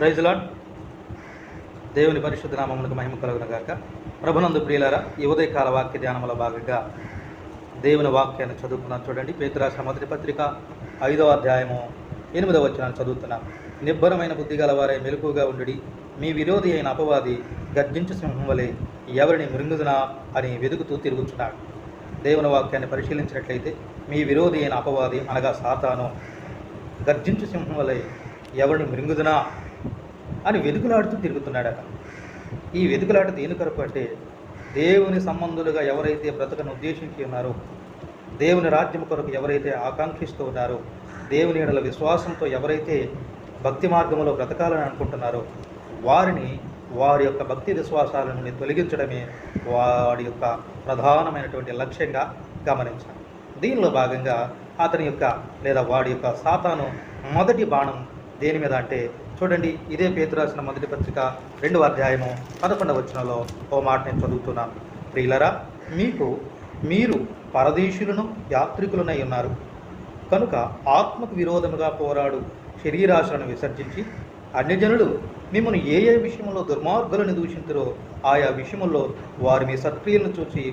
ప్రైజ్లాడ్ దేవుని పరిశుద్ధ నామములకు మహిమ కలుగును గాక. ప్రభునందు ప్రియులారా ఈ ఉదయకాల వాక్య ధ్యానముల భాగంగా దేవుని వాక్యాన్ని చదువుకున్నాను చూడండి. పేతురాష్ట్ర మొదటి పత్రిక ఐదవ అధ్యాయము ఎనిమిదవ వచనాన్ని చదువుతున్నాను నిబ్బరమైన బుద్ధి గలవారే మెలకుగా ఉండి మీ విరోధి అయిన అపవాది గర్జించు సింహం వలె ఎవరిని మృంగుదునా అని వెతుకుతూ తిరుగుతున్నాడు దేవుని వాక్యాన్ని పరిశీలించినట్లయితే మీ విరోధి అయిన అపవాది అనగా సాతాను. గర్జించు సింహం వలె ఎవరిని మృంగుదునా అని వెతుకులాడుతూ తిరుగుతున్నాడట. ఈ వెతుకులాట దేని కొరకు అంటే దేవుని సంబంధులుగా ఎవరైతే బ్రతకను ఉద్దేశించి ఉన్నారో దేవుని రాజ్యం కొరకు ఎవరైతే ఆకాంక్షిస్తూ ఉన్నారో దేవుని ఎడల విశ్వాసంతో ఎవరైతే భక్తి మార్గంలో బ్రతకాలని అనుకుంటున్నారో వారిని వారి యొక్క భక్తి విశ్వాసాల నుండి తొలగించడమే వాడి యొక్క ప్రధానమైనటువంటి లక్ష్యంగా గమనించాలి. దీనిలో భాగంగా అతని యొక్క లేదా వాడి యొక్క సాతాను మొదటి బాణం దేని మీద అంటే చూడండి ఇదే పేతురు రాసిన మొదటి పత్రిక రెండవ అధ్యాయము పదకొండవ వచనంలో ఓ మాట నేను చదువుతున్నాను ప్రియులరా మీకు మీరు పరదేశులను యాత్రికులనై ఉన్నారు. కనుక ఆత్మకు విరోధముగా పోరాడు శరీరాశలను విసర్జించి అన్యజనులు మిమ్మల్ని ఏ ఏ విషయంలో దుర్మార్గులను దూషించరో ఆయా విషయముల్లో వారి మీ సత్క్రియలను చూసి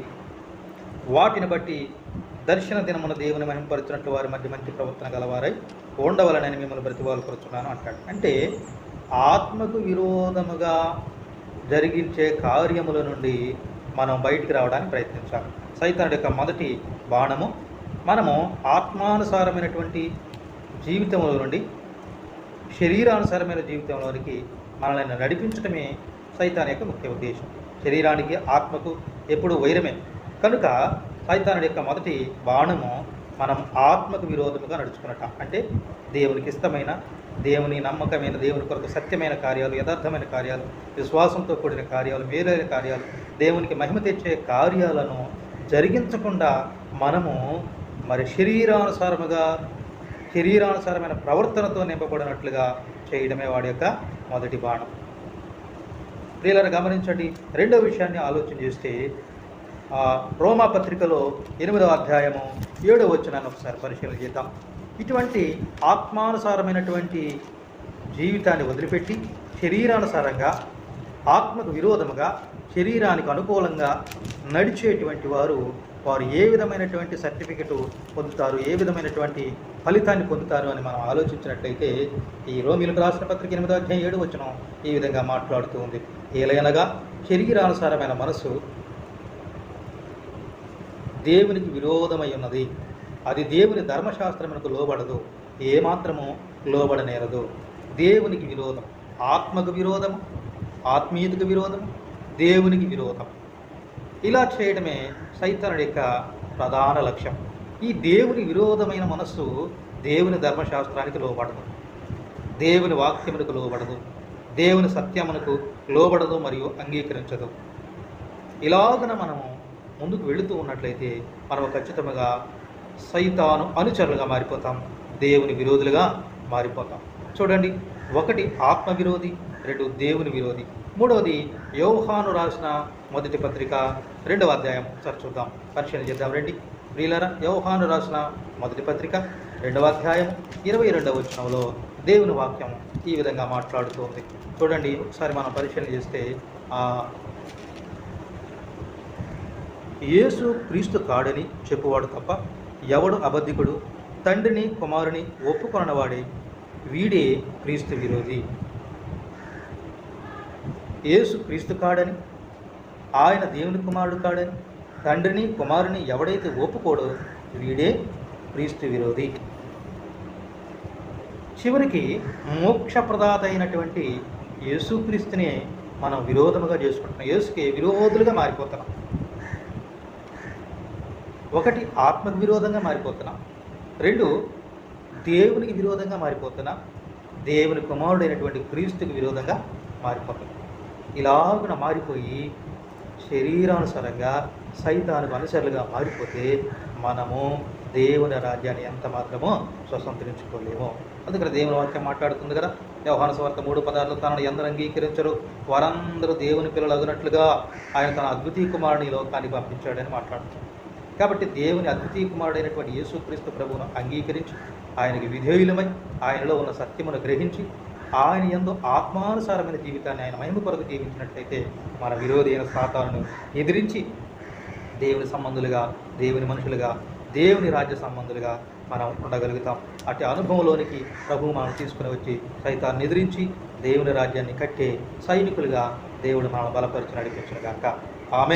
వాటిని బట్టి దర్శన దినమున దేవుని మహింపరచినట్టు వారి మధ్య మంచి ప్రవర్తన గలవారై ఉండవలనని మిమ్మల్ని బ్రతివాలుపరుచున్నాను అంటాడు. అంటే ఆత్మకు విరోధముగా జరిగించే కార్యముల నుండి మనం బయటికి రావడానికి ప్రయత్నించాలి. సైతానుడి యొక్క మొదటి బాణము మనము ఆత్మానుసారమైనటువంటి జీవితంలో నుండి శరీరానుసారమైన జీవితంలోనికి మనల్ని నడిపించడమే సైతాన్ యొక్క ముఖ్య ఉద్దేశం. శరీరానికి ఆత్మకు ఎప్పుడు వైరమే. కనుక సైతానుడి యొక్క మొదటి బాణము మనం ఆత్మకు విరోధముగా నడుచుకున్నట. అంటే దేవునికి ఇష్టమైన దేవుని నమ్మకమైన దేవుని కొరకు సత్యమైన కార్యాలు యథార్థమైన కార్యాలు విశ్వాసంతో కూడిన కార్యాలు మేలైన కార్యాలు దేవునికి మహిమ తెచ్చే కార్యాలను జరిగించకుండా మనము మరి శరీరానుసారముగా శరీరానుసారమైన ప్రవర్తనతో నింపబడినట్లుగా చేయడమే వాడి యొక్క మొదటి బాణం. ప్రియులను గమనించండి రెండో విషయాన్ని ఆలోచన చేస్తే రోమా పత్రికలో ఎనిమిదవ అధ్యాయము ఏడవ వచ్చినాన్ని ఒకసారి పరిశీలన చేద్దాం. ఇటువంటి ఆత్మానుసారమైనటువంటి జీవితాన్ని వదిలిపెట్టి శరీరానుసారంగా ఆత్మకు విరోధముగా శరీరానికి అనుకూలంగా నడిచేటువంటి వారు వారు ఏ విధమైనటువంటి సర్టిఫికెట్ పొందుతారు ఏ విధమైనటువంటి ఫలితాన్ని పొందుతారు అని మనం ఆలోచించినట్లయితే ఈ రోమిలకు రాసిన పత్రిక ఎనిమిదో అధ్యాయం ఏడు వచ్చిన ఈ విధంగా మాట్లాడుతూ ఉంది. ఏలైనగా శరీరానుసారమైన మనసు దేవునికి విరోధమై ఉన్నది. అది దేవుని ధర్మశాస్త్రమునకు లోబడదు. ఏమాత్రము లోబడనేరదు. దేవునికి విరోధం ఆత్మకు విరోధం ఆత్మీయతకు విరోధం దేవునికి విరోధం. ఇలా చేయడమే సైతనుడి యొక్క ప్రధాన లక్ష్యం. ఈ దేవుని విరోధమైన మనస్సు దేవుని ధర్మశాస్త్రానికి లోబడదు. దేవుని వాక్యమునకు లోబడదు. దేవుని సత్యమునకు లోబడదు మరియు అంగీకరించదు. ఇలాగన మనము ముందుకు వెళుతూ ఉన్నట్లయితే మనం ఖచ్చితంగా సైతాను అనుచరులుగా మారిపోతాం దేవుని విరోధులుగా మారిపోతాం. చూడండి ఒకటి ఆత్మ విరోధి రెండు దేవుని విరోధి. మూడవది యోహాను రాసిన మొదటి పత్రిక రెండవ అధ్యాయం. సరి చూద్దాం పరిశీలన చేద్దాం రండి. ప్రియులరా యోహాను రాసిన మొదటి పత్రిక రెండవ అధ్యాయం ఇరవై రెండవ వచనంలో దేవుని వాక్యం ఈ విధంగా మాట్లాడుతోంది. చూడండి ఒకసారి మనం పరిశీలన చేస్తే యేసు క్రీస్తు కాడని చెప్పువాడు తప్ప ఎవడు అబద్ధికుడు? తండ్రిని కుమారుని ఒప్పుకొనవాడే వీడే క్రీస్తు విరోధి. యేసు క్రీస్తు కాడని ఆయన దేవుని కుమారుడు కాడని తండ్రిని కుమారుని ఎవడైతే ఒప్పుకోడో వీడే క్రీస్తు విరోధి. చివరికి మోక్షప్రదాత అయినటువంటి యేసుక్రీస్తుని మనం విరోధముగా చేసుకుంటున్నాం. యేసుకి విరోధులుగా మారిపోతున్నాం. ఒకటి ఆత్మకు విరోధంగా మారిపోతున్నాం. రెండు దేవునికి విరోధంగా మారిపోతున్నాం. దేవుని కుమారుడైనటువంటి క్రీస్తుకు విరోధంగా మారిపోతున్నాం. ఇలాగున మారిపోయి శరీరానుసారంగా సైతానికి అనుసరులుగా మారిపోతే మనము దేవుని రాజ్యాన్ని ఎంత మాత్రమో స్వతంత్రించుకోలేము. అందుకని దేవుని వాక్యం మాట్లాడుతుంది కదా. వ్యవహార స్వార్థ మూడు పదార్థాలు తనను ఎందరు అంగీకరించరు. వారందరూ దేవుని పిల్లలు అగినట్లుగా ఆయన తన అద్వితీయ కుమారుని లోకానికి పంపించాడని మాట్లాడుతుంది. కాబట్టి దేవుని అతిథి కుమారుడైనటువంటి యేసుక్రీస్తు ప్రభువును అంగీకరించి ఆయనకి విధేయులమై ఆయనలో ఉన్న సత్యమును గ్రహించి ఆయన ఎందు ఆత్మానుసారమైన జీవితాన్ని ఆయన మహిమ కొరకు జీవించినట్లయితే మన విరోధి అయిన సాతాను ఎదిరించి దేవుని సంబంధులుగా దేవుని మనుషులుగా దేవుని రాజ్య సంబంధులుగా మనం ఉండగలుగుతాం. అటు అనుభవంలోనికి ప్రభు మనం తీసుకుని వచ్చి సైతాన్ని ఎదిరించి దేవుని రాజ్యాన్ని కట్టే సైనికులుగా దేవుడు మనం బలపరిచి నడిపించిన గాక. ఆమె